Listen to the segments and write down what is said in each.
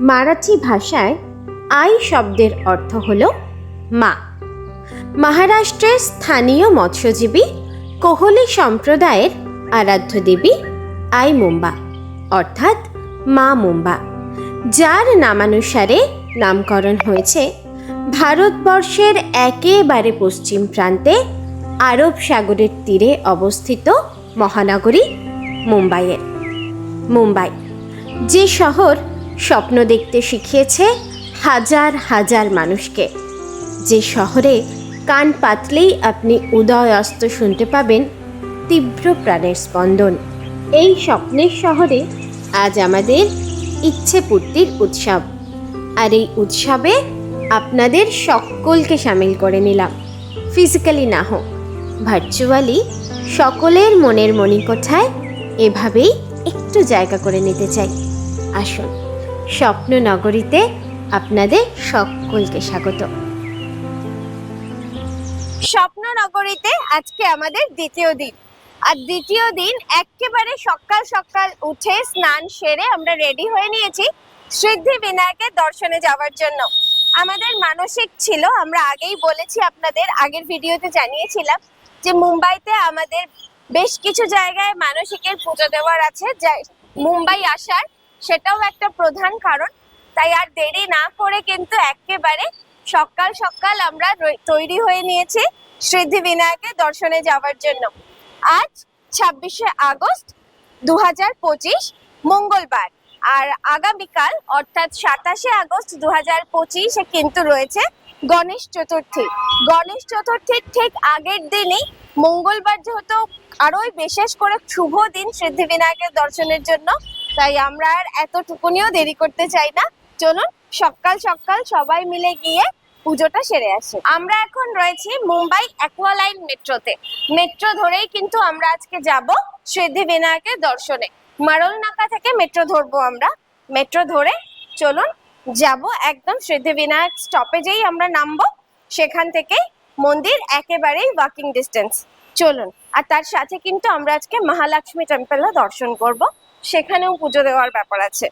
মারাঠি ভাষায় আই শব্দের অর্থ হল মা। মহারাষ্ট্রের স্থানীয় মৎস্যজীবী কোহলি সম্প্রদায়ের আরাধ্য দেবী আই মুম্বা, অর্থাৎ মা মুম্বা, যার নামানুসারে নামকরণ হয়েছে ভারতবর্ষের একেবারে পশ্চিম প্রান্তে আরব সাগরের তীরে অবস্থিত মহানগরী মুম্বাইয়ের। মুম্বাই, যে শহর স্বপ্ন দেখতে শিখিয়েছে হাজার হাজার মানুষকে। যে শহরে কান পাতলেই আপনি উদয় অস্ত শুনতে পাবেন তীব্র প্রাণের স্পন্দন। এই স্বপ্নের শহরে আজ আমাদের ইচ্ছে পূর্তির উৎসব। আর এই উৎসবে আপনাদের সকলকে সামিল করে নিলাম। ফিজিক্যালি না হোক, ভার্চুয়ালি সকলের মনের মণিকোঠায় এভাবেই একটু জায়গা করে নিতে চাই। আসুন। স্বপ্ন নগরীতে আপনাদের সকলকে স্বাগত। স্বপ্ননগরীতে আজকে আমাদের দ্বিতীয় দিন। আর দ্বিতীয় দিন একেবারে সকাল সকাল উঠে স্নান সেরে আমরা রেডি হয়ে নিয়েছি সিদ্ধি বিনায়কের দর্শনে যাওয়ার জন্য। আমাদের মানসিক ছিল, আমরা আগেই বলেছি আপনাদের, আগের ভিডিওতে জানিয়েছিলাম যে মুম্বাইতে আমাদের বেশ কিছু জায়গায় মানসিকের পুজো দেওয়ার আছে মুম্বাই আসার সেটাও একটা প্রধান কারণ। তাই আর দেরি না করে কিন্তু একেবারে সকাল সকাল আমরা তৈরি হয়ে নিয়েছি সিদ্ধি বিনায়কের দর্শনে যাওয়ার জন্য। আজ ছাব্বিশে আগস্ট দু হাজার পঁচিশ, মঙ্গলবার। আর আগামীকাল, অর্থাৎ সাতাশে আগস্ট দু হাজার পঁচিশে কিন্তু রয়েছে গণেশ চতুর্থী। গণেশ চতুর্থীর ঠিক আগের দিনই মঙ্গলবার যেহেতু আরোই বিশেষ করে শুভ দিন সিদ্ধি বিনায়কের দর্শনের জন্য তাই আমরা আর এতটুকুনিও দেরি করতে চাই না। চলুন, সকাল সকাল সবাই মিলে গিয়ে পুজোটা সেরে আসি। আমরা এখন রয়েছি মুম্বাই অ্যাকোয়ালাইন মেট্রোতে। মেট্রো ধরেই কিন্তু আমরা আজকে যাব সিদ্ধি বিনায়কের দর্শনে। মারল নাকা থেকে মেট্রো ধরবো আমরা। মেট্রো ধরে চলুন, যাব একদম সিদ্ধি বিনায়ক স্টপেজেই আমরা নামবো। সেখান থেকে মন্দির একেবারেই ওয়াকিং ডিস্টেন্স চলুন, আর তার সাথে কিন্তু আমরা আজকে মহালক্ষ্মী টেম্পলও দর্শন করব। সেখানেও পুজো দেওয়ার ব্যাপার আছে।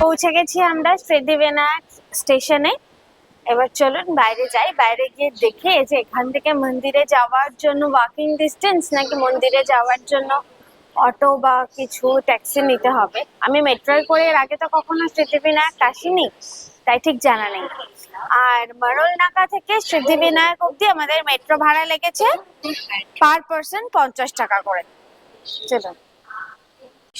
পৌঁছে গেছি আমরা সিদ্ধিবিনায়ক স্টেশনে। এবার চলুন বাইরে যাই। বাইরে গিয়ে দেখে যে এখান থেকে মন্দিরে যাওয়ার জন্য ওয়াকিং ডিস্টেন্স নাকি মন্দিরে যাওয়ার জন্য অটো বা কিছু ট্যাক্সি নিতে হবে। আমি মেট্রোয় করে এর আগে তো কখনো সিদ্ধিবিনায়ক আসিনি, তাই ঠিক জানা নেই। আর মারল নাকা থেকে সিদ্ধিবিনায়ক অব্দি আমাদের মেট্রো ভাড়া লেগেছে পার পার্সন পঞ্চাশ টাকা করে। চলুন।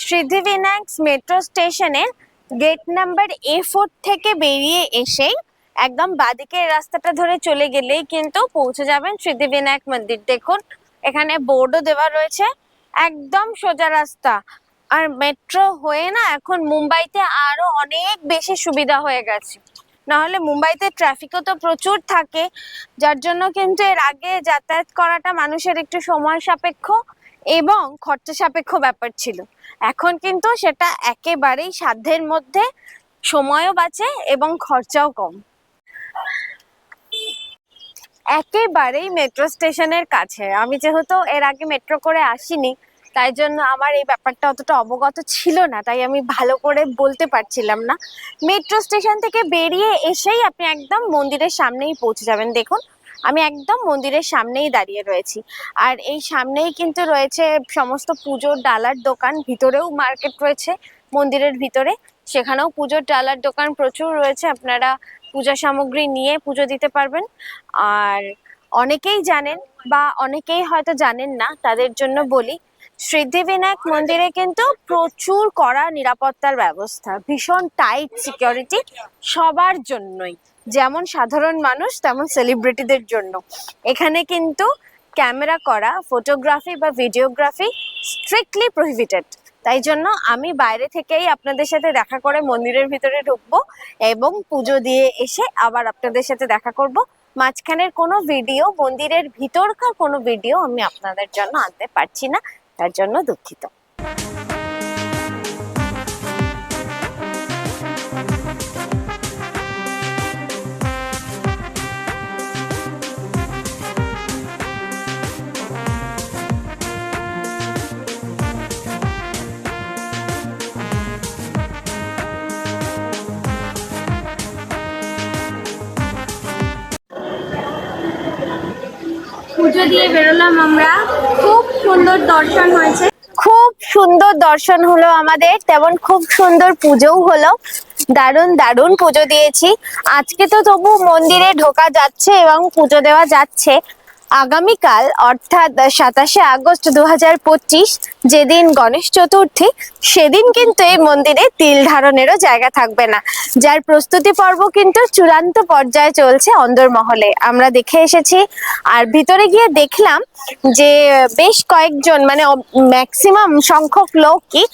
সিদ্ধিবিনায়ক মেট্রো স্টেশনে গেট নাম্বার এ ফোর থেকে বেরিয়ে এসেই একদম বাদিকের রাস্তাটা ধরে চলে গেলেই কিন্তু পৌঁছে যাবেন সিদ্ধিবিনায়ক মন্দির। দেখুন, এখানে বোর্ডও দেওয়া রয়েছে। একদম সোজা রাস্তা। আর মেট্রো হয়ে না এখন মুম্বাইতে আরও অনেক বেশি সুবিধা হয়ে গেছে। নাহলে মুম্বাইতে ট্রাফিকও তো প্রচুর থাকে। যার জন্য কিন্তু এর আগে যাতায়াত করাটা মানুষের একটু সময় সাপেক্ষ এবং খরচা সাপেক্ষ ব্যাপার ছিল। এখন কিন্তু সেটা একেবারেই সাধ্যের মধ্যে সময়ও বাঁচে এবং খরচাও কম। একেবারেই মেট্রো স্টেশনের কাছে। আমি যেহেতু এর আগে মেট্রো করে আসিনি তাই জন্য আমার এই ব্যাপারটা অতটা অবগত ছিল না, তাই আমি ভালো করে বলতে পারছিলাম না। মেট্রো স্টেশন থেকে বেরিয়ে এসেই আপনি একদম মন্দিরের সামনেই পৌঁছে যাবেন। দেখুন, আমি একদম মন্দিরের সামনেই দাঁড়িয়ে রয়েছি। আর এই সামনেই কিন্তু রয়েছে সমস্ত পুজোর ডালার দোকান, ভিতরেও মার্কেট রয়েছে মন্দিরের ভিতরে। সেখানেও পুজোর ডালার দোকান প্রচুর রয়েছে, আপনারা পূজা সামগ্রী নিয়ে পুজো দিতে পারবেন। আর অনেকেই জানেন বা অনেকেই হয়তো জানেন না, তাদের জন্য বলি সিদ্ধিবিনায়ক মন্দিরে কিন্তু প্রচুর কড়া নিরাপত্তার ব্যবস্থা, ভীষণ টাইট সিকিউরিটি সবার জন্যই। যেমন সাধারণ মানুষ, তেমন সেলিব্রিটিদের জন্য। এখানে কিন্তু ক্যামেরা করা ফটোগ্রাফি বা ভিডিওগ্রাফি স্ট্রিক্টলি প্রহিবিটেড তাই জন্য আমি বাইরে থেকেই আপনাদের সাথে দেখা করে মন্দিরের ভিতরে ঢুকবো এবং পুজো দিয়ে এসে আবার আপনাদের সাথে দেখা করব। মাঝখানের কোনো ভিডিও মন্দিরের ভিতরকার কোনো ভিডিও আমি আপনাদের জন্য আনতে পারছি না। তার জন্য দুঃখিত। পুজো দিয়ে বেরোলাম আমরা। খুব সুন্দর দর্শন হয়েছে। খুব সুন্দর দর্শন হলো আমাদের, তেমন খুব সুন্দর পুজোও হলো। দারুণ দারুণ পুজো দিয়েছি। আজকে তো তবু মন্দিরে ঢোকা যাচ্ছে এবং পুজো দেওয়া যাচ্ছে। আগামীকাল, অর্থাৎ সাতাশে আগস্ট দু হাজার পঁচিশ, যেদিন গণেশ চতুর্থী, সেদিন কিন্তু এই মন্দিরে তিল ধারণেরও জায়গা থাকবে না। যার প্রস্তুতি পর্ব কিন্তু চূড়ান্ত পর্যায়ে চলছে অন্দরমহলে আমরা দেখে এসেছি, আর ভিতরে গিয়ে দেখলাম যে বেশ কয়েকজন মানে ম্যাক্সিমাম সংখ্যক লোকই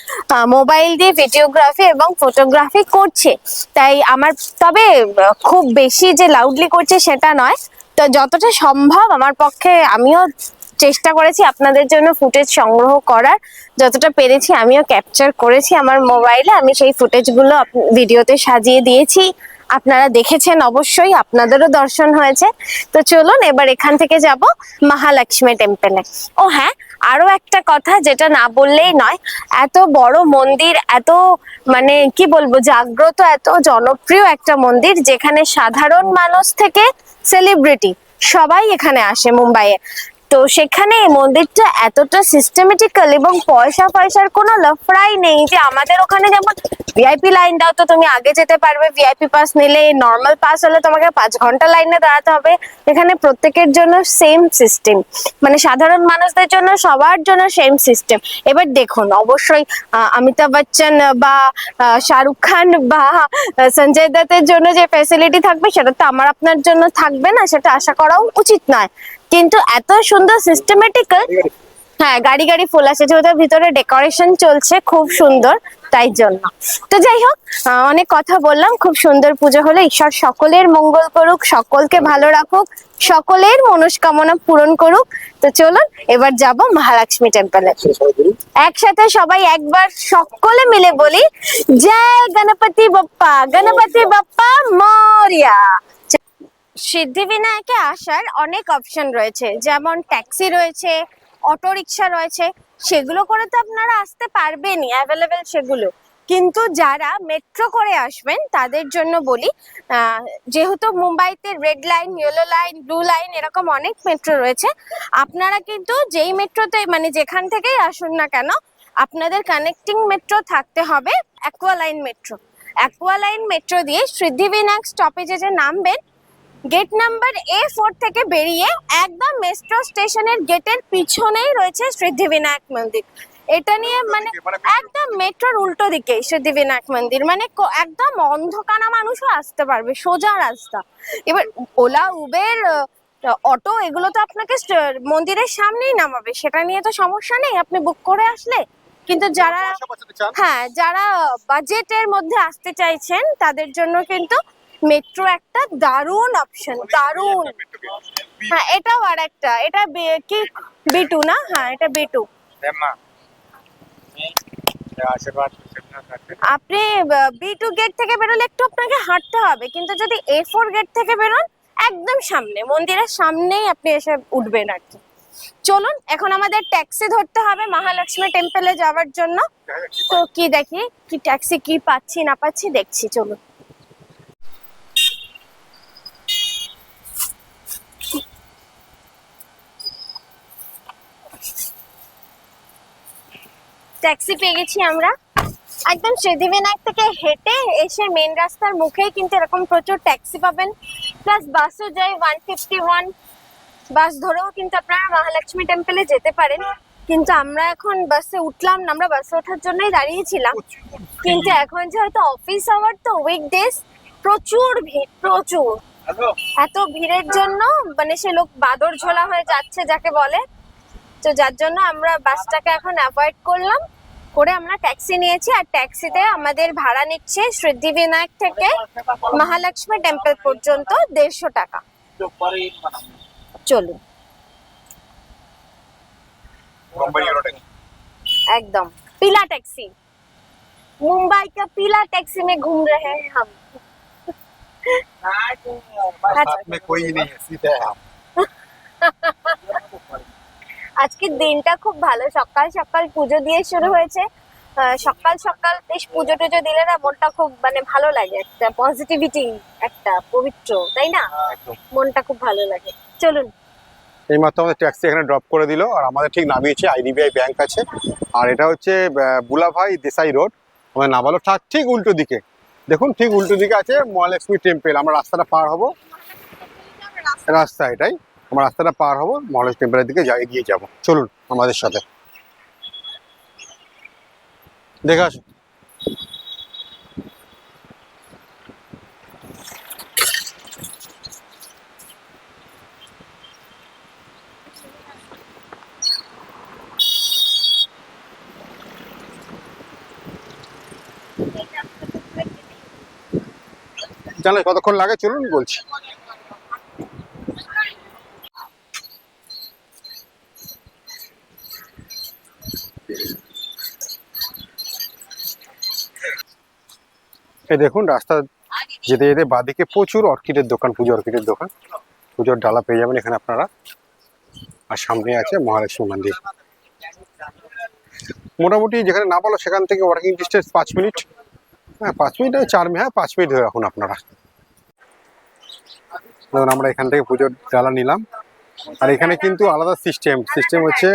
মোবাইল দিয়ে ভিডিওগ্রাফি এবং ফটোগ্রাফি করছে। তাই আমার, তবে খুব বেশি যে লাউডলি করছে সেটা নয় তো যতটা সম্ভব আমার পক্ষে আমিও চেষ্টা করেছি আপনাদের জন্য ফুটেজ সংগ্রহ করার। যতটা পেরেছি আমিও ক্যাপচার করেছি আমার মোবাইলে আমি সেই ফুটেজগুলো ভিডিওতে সাজিয়ে দিয়েছি। আপনারা দেখেছেন অবশ্যই, আপনাদেরও দর্শন হয়েছে। তো চলুন এবার এখান থেকে যাব মহালক্ষ্মী টেম্পলে ও হ্যাঁ আরও একটা কথা যেটা না বললেই নয়, এত বড় মন্দির, এত মানে কি বলব, জাগ্রত, এত জনপ্রিয় একটা মন্দির যেখানে সাধারণ মানুষ থেকে সেলিব্রিটি সবাই এখানে আসে মুম্বাইয়ে। তো সেখানে এই মন্দিরটা এতটা সিস্টেমেটিক্যাল এবং পয়সা পয়সার কোনো লফড়াই নেই যে আমাদের ওখানে যেমন ভিআইপি লাইন দাও তো তুমি আগে যেতে পারবে। ভিআইপি পাস নিলে নর্মাল পাস হলে তোমাকে পাঁচ ঘণ্টা লাইনে দাঁড়াতে হবে। এখানে প্রত্যেকের জন্য সেম সিস্টেম মানে সাধারণ মানুষদের জন্য সবার জন্য সেম সিস্টেম এবার দেখুন, অবশ্যই অমিতাভ বচ্চন বা শাহরুখ খান বা সঞ্জয় দত্তের জন্য যে ফ্যাসিলিটি থাকবে, সেটা তো আমার আপনার জন্য থাকবে না, সেটা আশা করাও উচিত নয়। কিন্তু এত সুন্দর সিস্টেমেটিক্যাল হ্যাঁ গাড়ি গাড়ি ফুল আছে যেহেতু ভিতরে ডেকোরেশন চলছে খুব সুন্দর, তাই জন্য। তো যাই হোক অনেক কথা বললাম, খুব সুন্দর পুজো হলো। ঈশ্বর সকলের মঙ্গল করুক, সকলকে ভালো রাখুক, সকলের মনস্কামনা পূরণ করুক। তো চলুন, এবার যাব মহালক্ষ্মী টেম্পলে একসাথে সবাই একবার সকলে মিলে বলি, জয় গণপতি বাপ্পা গণপতি বাপ্পা মরিয়া। সিদ্ধিবিনায়কে আসার অনেক অপশন রয়েছে, যেমন ট্যাক্সি রয়েছে অটো রিক্সা রয়েছে, সেগুলো করে তো আপনারা আসতে পারবেনই অ্যাভেলেবেল সেগুলো। কিন্তু যারা মেট্রো করে আসবেন, তাদের জন্য বলি যেহেতু মুম্বাইতে red line yellow line blue line এরকম অনেক মেট্রো রয়েছে, আপনারা কিন্তু যেই মেট্রোতে মানে যেখান থেকেই আসুন না কেন, আপনাদের কানেক্টিং মেট্রো থাকতে হবে aqua line metro aqua line metro দিয়ে সিদ্ধিবিনায়ক স্টপেজে যে নামবেন গেট নাম্বার এ ফোর থেকে বেরিয়ে একদম মেট্রো স্টেশনের গেটের পিছনেই রয়েছে সিদ্ধিবিনায়ক মন্দির। এটা নিয়ে মানে একদম মেট্রোর উল্টো দিকে সিদ্ধিবিনায়ক মন্দির। মানে একদম অন্ধকানা মানুষও আসতে পারবে সোজা রাস্তা। এবার ওলা উবের অটো এগুলো তো আপনাকে মন্দিরের সামনেই নামাবে। সেটা নিয়ে তো সমস্যা নেই আপনি বুক করে আসলে। কিন্তু যারা হ্যাঁ যারা বাজেটের মধ্যে আসতে চাইছেন তাদের জন্য কিন্তু মেট্রো একটা দারুণ অপশন দারুণ। হ্যাঁ এটাও আর একটা এটা বি- কি? বিটু না? হ্যাঁ এটা বিটু করছেন আপনি বিটু গেট থেকে বেরোলে একটু আপনাকে হাঁটতে হবে কিন্তু যদি এ ফোর গেট থেকে বেরোন একদম সামনে মন্দিরের সামনেই আপনি এসে উঠবেন আর কি। চলুন এখন আমাদের ট্যাক্সি ধরতে হবে মহালক্ষ্মী টেম্পলে যাওয়ার জন্য। তো কি দেখি? কি ট্যাক্সি কি পাচ্ছি না পাচ্ছি দেখছি চলুন। ট্যাক্সি পেয়ে গেছি আমরা। একদম সিদ্ধিবিনায়ক থেকে হেঁটে এসে মেন রাস্তার মুখেই কিন্তু এরকম প্রচুর ট্যাক্সি পাবেন। প্লাস বাসও যায় ওয়ান ফিফটি ওয়ান বাস ধরেও কিন্তু আপনারা মহালক্ষ্মী টেম্পলে যেতে পারেন। কিন্তু আমরা এখন বাসে উঠলাম না আমরা বাসে ওঠার জন্যই দাঁড়িয়েছিলাম। কিন্তু এখন যেহেতু অফিস আওয়ার তো উইক উইকডেজ প্রচুর ভিড় প্রচুর। এত ভিড়ের জন্য মানে সে লোক বাদর ঝোলা হয়ে যাচ্ছে যাকে বলে। তো যার জন্য আমরা বাসটাকে এখন অ্যাভয়েড করলাম করে আমরা ট্যাক্সি নিয়েছি আর ট্যাক্সিতে আমাদের ভাড়া নিচ্ছে সিদ্ধিবিনায়ক থেকে মহালক্ষ্মী টেম্পল পর্যন্ত দেড়শো টাকা চলুন मुंबई एरोटेक एकदम पीला टैक्सी मुंबई का पीला टैक्सी में घूम रहे हैं हम साथ में कोई नहीं है सीधे हैं हम আজকের দিনটা খুব ভালো। সকাল সকাল পুজো দিয়ে শুরু হয়েছে। সকাল সকাল বেশ পুজো টুজো দিলে না মনটা খুব মানে ভালো লাগে। একটা পজিটিভিটি একটা পবিত্র তাই না? একদম। মনটা খুব ভালো লাগে। চলুন। এই মাত্র আমাদের ট্যাক্সি এখানে ড্রপ করে দিল আর আমাদের ঠিক নামিয়েছে আইডিবিআই ব্যাংক আছে। আর এটা হচ্ছে বুলাভাই দেসাই রোড। আমাদের নামালো ঠিক ঠিক উল্টো দিকে। দেখুন ঠিক উল্টো দিকে আছে মহালক্ষ্মী টেম্পেল আমরা রাস্তাটা পার হব। রাস্তা এটাই আমরা রাস্তাটা পার হব, মহালক্ষ্মী টেম্পলের দিকে এগিয়ে যাব। চলুন আমাদের সাথে। দেখে আসুন। জানো কতক্ষণ লাগে? চলুন বলছি। এই দেখুন রাস্তা যেতে যেতে বাদিকে প্রচুর অর্কিডের দোকান পুজো অর্কিডের দোকান। পুজোর ডালা পেয়ে যাবেন এখানে আপনারা। আর সামনে আছে মহালক্ষ্মী মন্দির। মোটামুটি যেখানে না বলো সেখান থেকে ওয়ার্কিং ডিস্টেন্স পাঁচ মিনিট। হ্যাঁ পাঁচ মিনিট চার মিনিট হ্যাঁ পাঁচ মিনিট ধরে রাখুন আপনারা। ধরুন আমরা এখান থেকে পুজোর ডালা নিলাম। আর এখানে কিন্তু আলাদা সিস্টেম সিস্টেম হচ্ছে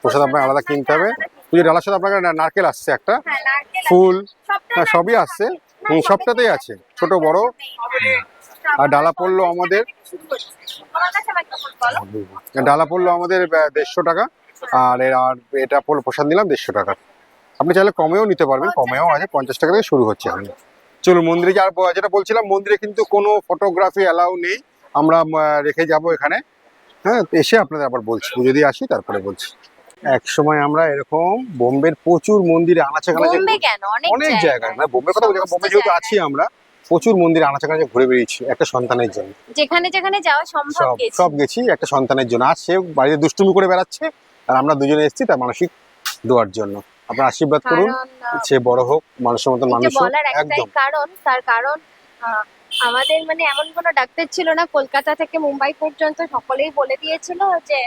প্রসাদ আপনাকে আলাদা কিনতে হবে। পুজোর ডালার সাথে আপনাকে না- নারকেল আসছে একটা। হ্যাঁ। ফুল। হ্যাঁ সবই আসছে। সবটাই সবটাতেই আছে। ছোট বড়। আর ডালা পড়ল আমাদের। ডালা পড়ল আমাদের দেড়শো টাকা। আর এর আর এটা পড়ল প্রসাদ নিলাম দেড়শো টাকা। আপনি চাইলে কমেও নিতে পারবেন কমেও আছে পঞ্চাশ টাকা থেকে শুরু হচ্ছে এখন। চলুন মন্দিরে পর যেটা বলছিলাম মন্দিরে কিন্তু কোনো ফটোগ্রাফি অ্যালাউ নেই। আমরা রেখে যাব এখানে। হ্যাঁ এসে আপনাদের আবার বলছি। যদি আসি তারপরে বলছি। এক সময় আমরা এরকম বোম্বের প্রচুর মন্দিরে আনাচে কানাচে অনেক জায়গায় বোম্বে কথা বোম্বে যেহেতু আছি আমরা প্রচুর মন্দিরে আনাচে কানাচে ঘুরে বেরিয়েছি একটা সন্তানের জন্য। যেখানে যেখানে যাওয়া সম্ভব সব গেছি। একটা সন্তানের জন্য। আর সে বাড়িতে দুষ্টুমি করে বেড়াচ্ছে আর আমরা দুজনে এসেছি তার মানসিক দোয়ার জন্য। আপনার আশীর্বাদ করুন সে বড় হোক মানুষের মতন মানুষ একদম। কারণ তার কারণ আমাদের মানে এমন কোনো ডাক্তার ছিল না কলকাতা থেকে মুম্বাই পর্যন্ত সকলেই বলে দিয়েছিল যে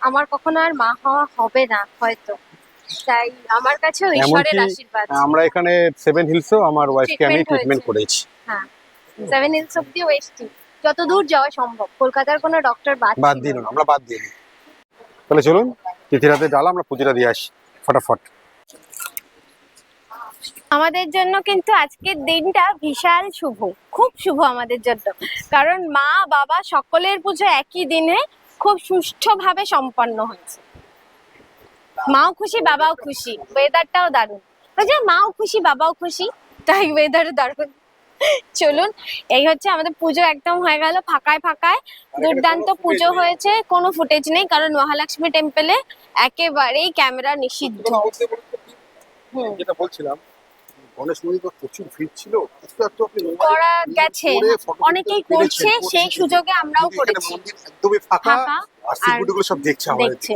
আমার কখনো আর মা হওয়া হবে না হয়তো। তাই আমার কাছেও ঈশ্বরের আশীর্বাদ। আমরা এখানে সেভেন হিলসেও আমার ওয়াইফকে আমি ট্রিটমেন্ট। করেছি। সেভেন হিলস অব্দিও এসছি। যাওয়া সম্ভব। কলকাতার কোনো ডক্টর বাদ বাদ দিন আমরা বাদ দিই। তাহলে চলুন তিথিরাতে ডালা আমরা পুজোটা দিয়ে আসি। ফটাফট। আমাদের জন্য কিন্তু আজকের দিনটা বিশাল শুভ। খুব শুভ আমাদের জন্য। কারণ মা বাবা সকলের পুজো একই দিনে খুব সুষ্ঠুভাবে সম্পন্ন হয়েছে। মাও খুশি বাবাও খুশি। ওয়েদারটাও দারুণ। যে মাও খুশি বাবাও খুশি? তাই ওয়েদার দারুণ। চলুন এই হচ্ছে আমাদের পুজো একদম হয়ে গেল ফাঁকায় ফাঁকায়। দুর্দান্ত পুজো হয়েছে কোনো ফুটেজ নেই কারণ মহালক্ষ্মী টেম্পলে একেবারেই ক্যামেরা নিষিদ্ধ। যেটা বলছিলাম গণেশ মন্দির প্রচুর ভিড় ছিল। একটু একটু আপনি করা গেছে। অনেকেই করছে সেই সুযোগে আমরাও করেছি। একদমই ফাঁকা ফাঁকা আর আর সব দেখছে আমাদের দেখছে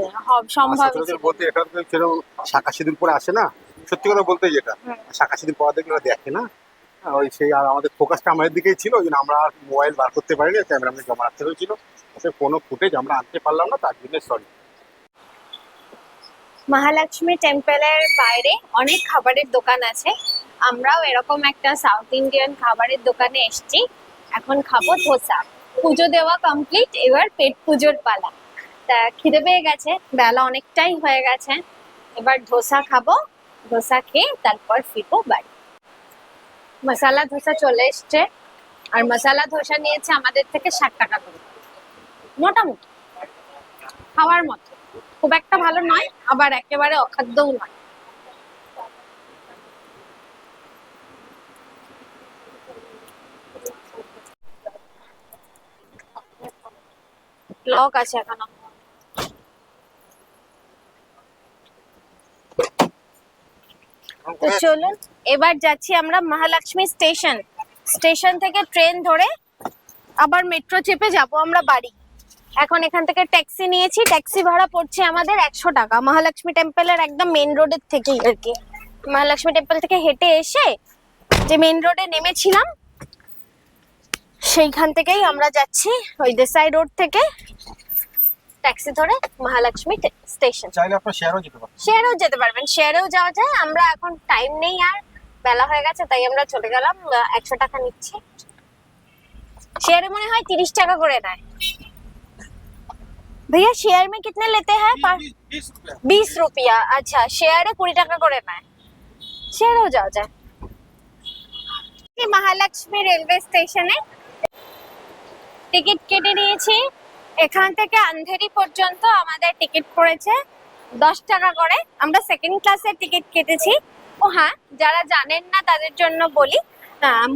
সম্ভব বলতে এটা তো সেরকম শাখা সিঁদুর পরে আসে না। সত্যি কথা বলতে যেটা শাখা সিঁদুর পরা দেখলে ওরা দেখে না। ওই সেই আর আমাদের ফোকাসটা আমাদের দিকেই ছিল ওই জন্য আমরা আর মোবাইল বার করতে পারিনি ক্যামেরা আমাদের জমা রাখতে হয়েছিল। কোনো ফুটেজ আমরা আনতে পারলাম না তার জন্য সরি মহালক্ষ্মী টেম্পলের বাইরে অনেক খাবারের দোকান আছে। আমরাও এরকম একটা সাউথ ইন্ডিয়ান খাবারের দোকানে এসেছি। এখন খাব ধোসা। পুজো দেওয়া কমপ্লিট এবার পেট পুজোর পালা। তা খিদে পেয়ে গেছে, বেলা অনেকটাই হয়ে গেছে। এবার ধোসা খাব, ধোসা খেয়ে তারপর ফিরবো বাড়ি। মশালা ধোসা চলে এসছে, আর মশালা ধোসা নিয়েছে আমাদের থেকে ষাট টাকা করে। মোটামুটি। খাওয়ার মতো। খুব একটা ভালো নয়, আবার একেবারে অখাদ্যও নয়। লক আছে এখনও। তো চলুন এবার যাচ্ছি আমরা মহালক্ষ্মী স্টেশন। স্টেশন থেকে ট্রেন ধরে আবার মেট্রো চেপে যাব আমরা বাড়ি। এখন এখান থেকে ট্যাক্সি নিয়েছি ট্যাক্সি ভাড়া পড়ছে আমাদের একশো টাকা। মহালক্ষ্মী টেম্পলের একদম মেন রোডের থেকেই আর কি। মহালক্ষ্মী টেম্পল থেকে হেঁটে এসে যে মেন রোডে নেমেছিলাম সেইখান থেকেই আমরা যাচ্ছি ওই দেসাই রোড থেকে ট্যাক্সি ধরে মহালক্ষ্মী স্টেশন চাইলে আপনার শেয়ারও যেতে পারেন শেয়ারেও যেতে পারবেন শেয়ারেও যাওয়া যায় আমরা এখন টাইম নেই আর বেলা হয়ে গেছে তাই আমরা চলে গেলাম একশো টাকা নিচ্ছি शेयर মনে হয় তিরিশ টাকা করে নেয় भैया शेयर में कितने लेते हैं बीस रुपया अच्छा शेयर কুড়ি টাকা করে নেয় শেয়ার হয়ে যাওয়া যায় এই মহালক্ষ্মী রেলওয়ে স্টেশনে টিকিট কেটে নিয়েছি। এখান থেকে আন্ধেরি পর্যন্ত আমাদের টিকিট পড়েছে। দশ টাকা করে। আমরা সেকেন্ড ক্লাসের টিকিট কেটেছি। ও হ্যাঁ যারা জানেন না তাদের জন্য বলি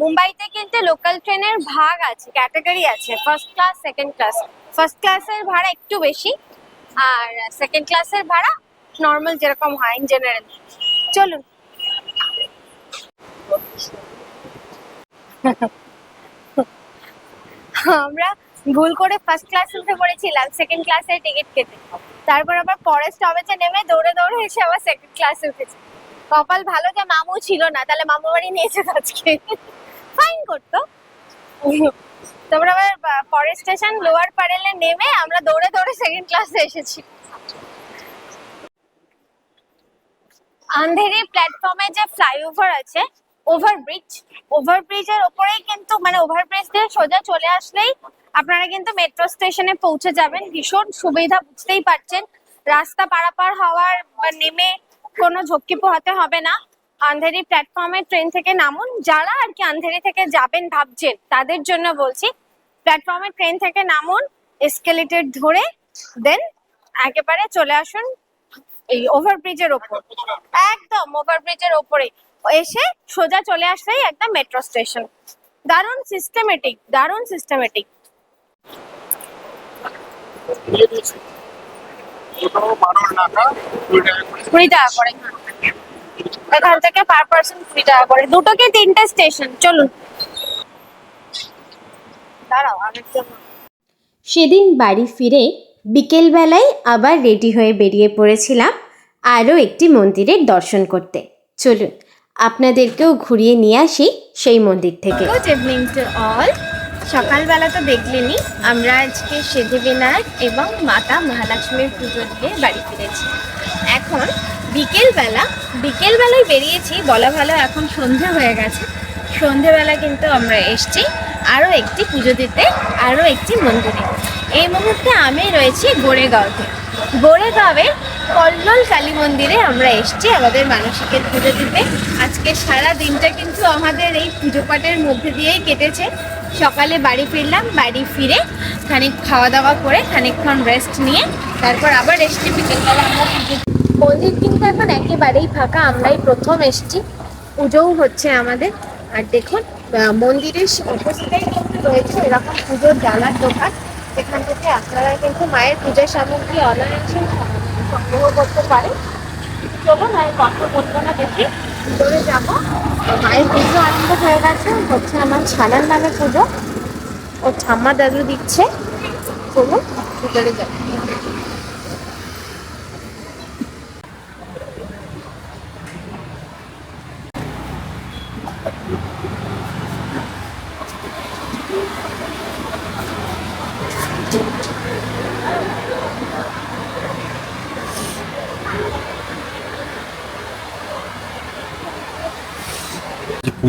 মুম্বাইতে কিন্তু লোকাল ট্রেনের ভাগ আছে ক্যাটাগরি আছে। First class second class first ক্লাসের ভাড়া একটু বেশি, আর সেকেন্ড ক্লাসের ভাড়া নর্মাল যেরকম হয় ইন জেনারেল চলুন। আমরা ভুল করে ফার্স্ট ক্লাস উঠে পড়েছিলাম সেকেন্ড ক্লাসের টিকিট কেটে। তারপর আবার পরের স্টপেজে নেমে দৌড়ে দৌড়ে এসে আবার সেকেন্ড ক্লাসে উঠেছি। কপাল ভালো যে মামু ছিল না, তাহলে মামু বাড়ি নিয়েছে আজকে। ফাইন করতো। তারপর আবার পরের স্টেশন লোয়ার প্যারেলে নেমে আমরা দৌড়ে দৌড়ে সেকেন্ড ক্লাসে এসেছি। আন্ধেরি প্ল্যাটফর্মে যে ফ্লাইওভার আছে ওভারব্রিজ ওভারব্রিজের ওপরেই কিন্তু মানে ওভারব্রিজ দিয়ে সোজা চলে আসলেই আপনারা কিন্তু মেট্রো স্টেশনে পৌঁছে যাবেন। ভীষণ সুবিধা, বুঝতেই পারছেন। রাস্তা পারাপার হওয়ার বা নেমে কোনো ঝক্কি পোহাতে হবে না। আন্ধেরি প্ল্যাটফর্মে ট্রেন থেকে নামুন। যারা আর কি আন্ধেরি থেকে যাবেন ভাবছেন, তাদের জন্য বলছি প্ল্যাটফর্মে ট্রেন থেকে নামুন এসকেলেটর ধরে দেন একেবারে চলে আসুন এই ওভারব্রিজের ওপর। একদম ওভারব্রিজের ওপরে। এসে সোজা চলে আসলেই একটা মেট্রো স্টেশন দারুণ সিস্টেমেটিক দারুণ সিস্টেমেটিক এখান থেকে পার পার্সন কুড়ি টাকা করে। দুটো কি তিনটে স্টেশন চলুন। দাঁড়াও সেদিন বাড়ি ফিরে বিকেলবেলায় আবার রেডি হয়ে বেরিয়ে পড়েছিলাম আরও একটি মন্দিরের দর্শন করতে। চলুন। আপনাদেরকেও ঘুরিয়ে নিয়ে আসি সেই মন্দির থেকে। গুড ইভিনিং টু অল সকালবেলা তো দেখলেনি আমরা আজকে সিদ্ধিবিনায়ক এবং মাতা মহালক্ষ্মীর পুজো দিয়ে বাড়ি ফিরেছি। এখন বিকেলবেলা, বিকেলবেলায় বেরিয়েছি, বলা ভালো এখন সন্ধে হয়ে গেছে। সন্ধেবেলা কিন্তু আমরা এসছি, আরও একটি পুজো দিতে, আরও একটি মন্দিরে। এই মুহূর্তে আমি রয়েছি গোড়েগাঁওতে। গোড়েগাঁওয়ের কল্লোল কালী মন্দিরে আমরা এসছি আমাদের মানসিকের পুজো দিতে। আজকে সারা দিনটা কিন্তু আমাদের এই পুজো পাঠের মধ্যে দিয়েই কেটেছে। সকালে বাড়ি ফিরলাম, বাড়ি ফিরে খানিক খাওয়া দাওয়া করে খানিকক্ষণ রেস্ট নিয়ে তারপর আবার এসছি বিকেলবেলা আমরা মন্দির কিন্তু এখন একেবারেই ফাঁকা, আমরাই প্রথম এসছি। পুজোও হচ্ছে আমাদের। আর দেখুন মন্দিরের অপোজিটেই কিন্তু রয়েছে এরকম পুজোর ডালার দোকান। সেখান থেকে আপনারা কিন্তু মায়ের পূজার সামগ্রী অনায়াসে সংগ্রহ করতে পারেন চলুন মায়ের কথা বলব না দেখি ভিতরে যাব। মায়ের পুজো আরম্ভ হয়ে গেছে, হচ্ছে আমার ছানার নামে পুজো। ও ঠাম্মা দাদু দিচ্ছে। চলো ভিতরে যাব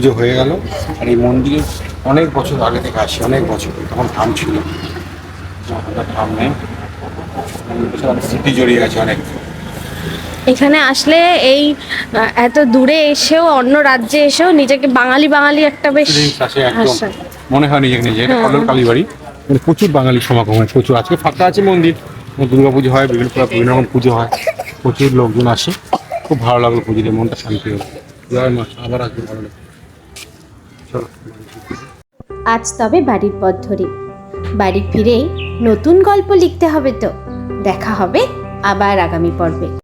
পুজো হয়ে গেল। আর এই মন্দিরে অনেক বছর আগে থেকে আসি অনেক বছর তখন থাম ছিল। নেই স্মৃতি জড়িয়ে গেছে অনেক। এখানে আসলে এই এত দূরে এসেও অন্য রাজ্যে এসেও নিজেকে বাঙালি বাঙালি একটা বেশ। মনে হয় নিজেকে নিজে এটা কল্লোল কালীবাড়ি। মানে প্রচুর বাঙালি সমাগম হয় প্রচুর। আজকে ফাঁকা আছে মন্দির দুর্গা পুজো হয় বিভিন্ন বিভিন্ন রকম পুজো হয় প্রচুর লোকজন আসে। খুব ভালো লাগল পুজোতে মনটা শান্তি হলো। জয় মা আবার আসবে ভালো লাগে আজ তবে বাড়ির পথ ধরি। বাড়ি ফিরে নতুন গল্প লিখতে হবে তো। দেখা হবে আবার আগামী পর্বে।